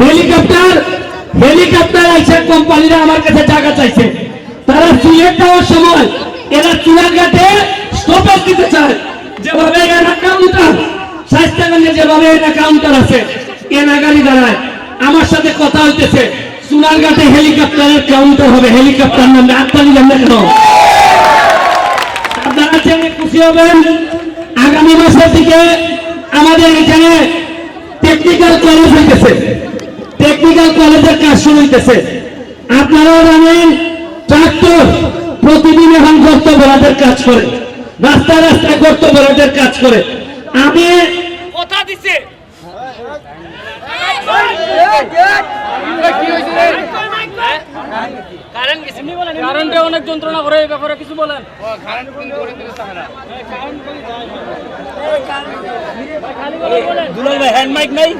Helicopter helicopter আইসে কোম্পানিরা আমার কাছে টাকা চাইছে। তারা সিলেট দেওয়ার সময় এরা চুনাঘাটে স্টপেজ দিতে চায়। যেভাবে এরা কাউন্টার স্বাস্থ্যগঞ্জে যেভাবে এটা কাউন্টার আছে এনা গাড়ি দাঁড়ায়। আমার সাথে কথা হইতেছে সোনারঘাটে হেলিকপ্টারের কাউন্টার হবে, হেলিকপ্টার নামে আত্মানি জানবে কেন? আপনারা খুশি হবেন, আগামী মাসের দিকে আমাদের এখানে টেকনিক্যাল কলেজ হইতেছে। টেকনিক্যাল কলেজের কাজ শুরু হইতেছে। আপনারাও জানেন ট্রাক্টর প্রতিদিন এখন গর্ত ভরাটের কাজ করে। রাস্তায় রাস্তায় গর্ত ভরাটের কাজ করে। আমি কথা দিছে। কারেন্টে অনেক যন্ত্রণা করে এই ব্যাপারে কিছু বলেন। দুলাল ভাই হ্যান্ড মাইক নাই?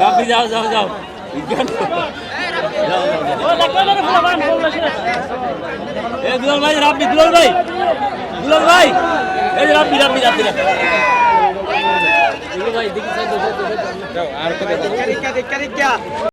রাব্বি যাও। যাও। যাও এ দুলাল ভাই রাব্বি দুলাল ভাই। দুলাল ভাই এই যে রাব্বি রাব্বি রাব্বি ভাই দেখি